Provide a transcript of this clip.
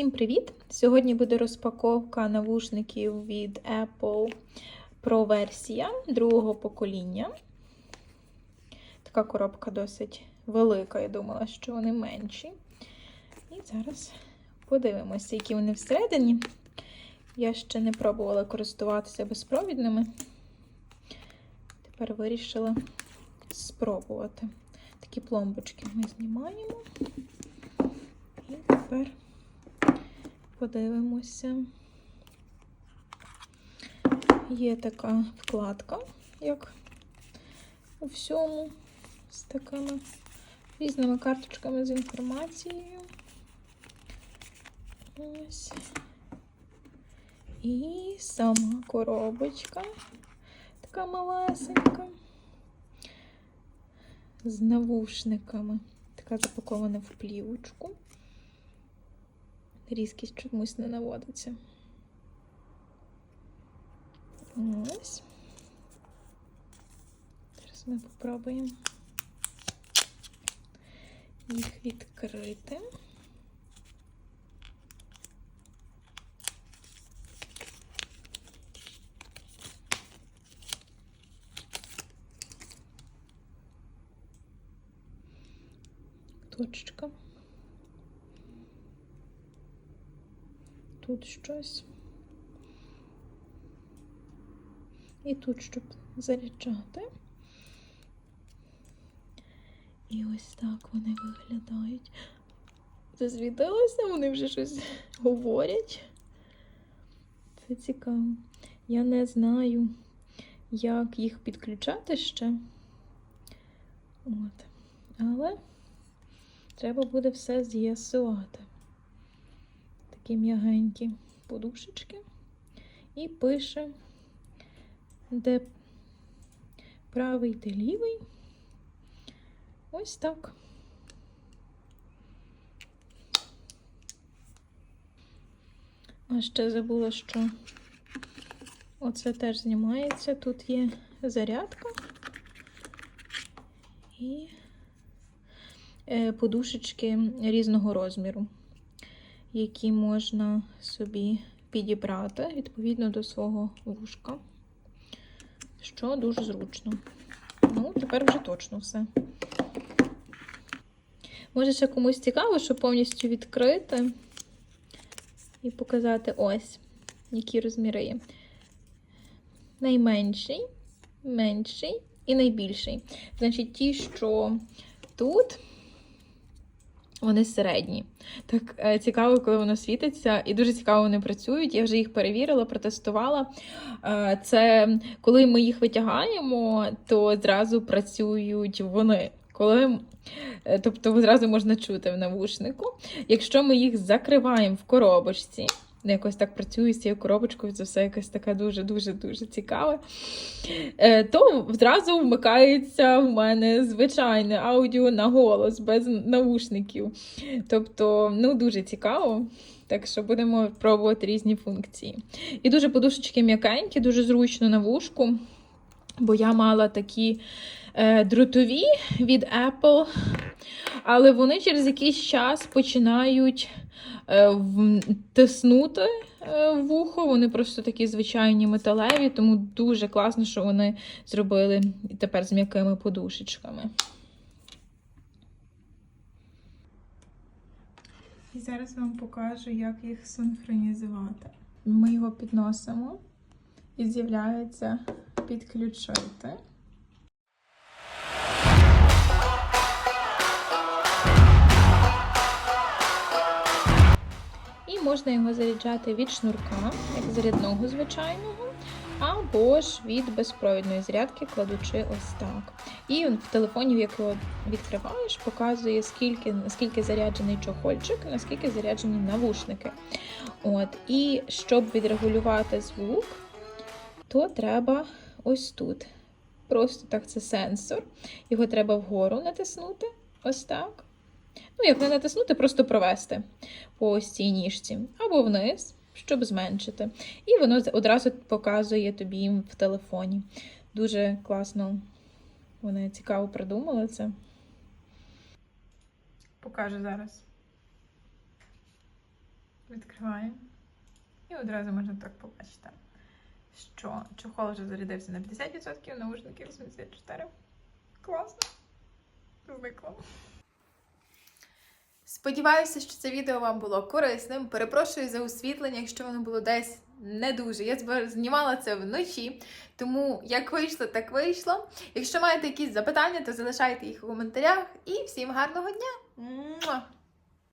Всім привіт! Сьогодні буде розпаковка навушників від Apple Pro версія другого покоління. Така коробка досить велика, я думала, що вони менші. І зараз подивимося, які вони всередині. Я ще не пробувала користуватися безпровідними. Тепер вирішила спробувати. Такі пломбочки ми знімаємо. І тепер подивимося. Є така вкладка, як у всьому, з такими різними карточками з інформацією. Ось. І сама коробочка, така малесенька, з навушниками, така запакована в плівочку різкість чомусь не наводиться. Ось. Зараз ми попробуємо їх відкрити. Точка. Тут щось. І тут, щоб заряджати. І ось так вони виглядають. Засвітилося, вони вже щось говорять. Це цікаво. Я не знаю, як їх підключати ще. От. Але треба буде все з'ясувати такі м'ягенькі подушечки. І пише, де правий, де лівий. Ось так. А ще забула, що оце теж знімається. Тут є зарядка і е, подушечки різного розміру які можна собі підібрати відповідно до свого вушка, що дуже зручно. Ну, тепер вже точно все. Може, ще комусь цікаво, щоб повністю відкрити і показати ось, які розміри є. Найменший, менший і найбільший. Значить, ті, що тут. Вони середні. Так е, цікаво, коли воно світиться, і дуже цікаво вони працюють. Я вже їх перевірила, протестувала. Е, це коли ми їх витягаємо, то зразу працюють вони. Коли, е, Тобто зразу можна чути в навушнику. Якщо ми їх закриваємо в коробочці, якось так працюю з цією коробочкою, це все якось таке дуже-дуже-дуже цікаве. Е, то зразу вмикається в мене звичайне аудіо на голос, без наушників. Тобто, ну, дуже цікаво. Так що будемо пробувати різні функції. І дуже подушечки м'якенькі, дуже зручно на вушку, бо я мала такі е, дротові від Apple, але вони через якийсь час починають. Е, тиснути е, вухо. Вони просто такі звичайні металеві, тому дуже класно, що вони зробили тепер з м'якими подушечками. І зараз вам покажу, як їх синхронізувати. Ми його підносимо і з'являється підключити. Можна його заряджати від шнурка, як зарядного звичайного, або ж від безпровідної зарядки, кладучи ось так. І в телефоні, в якого відкриваєш, показує, скільки наскільки заряджений чохольчик, наскільки заряджені навушники. От. І щоб відрегулювати звук, то треба ось тут. Просто так це сенсор. Його треба вгору натиснути. Ось так. Ну, як не натиснути, просто провести по цій ніжці, або вниз, щоб зменшити. І воно одразу показує тобі в телефоні. Дуже класно, вони цікаво придумали це. Покажу зараз. Відкриваємо. І одразу можна так побачити, що чохол вже зарядився на 50%, наушники 84%. Класно. Зникло. Сподіваюся, що це відео вам було корисним. Перепрошую за освітлення, якщо воно було десь не дуже. Я знімала це вночі, тому як вийшло, так вийшло. Якщо маєте якісь запитання, то залишайте їх у коментарях. І всім гарного дня!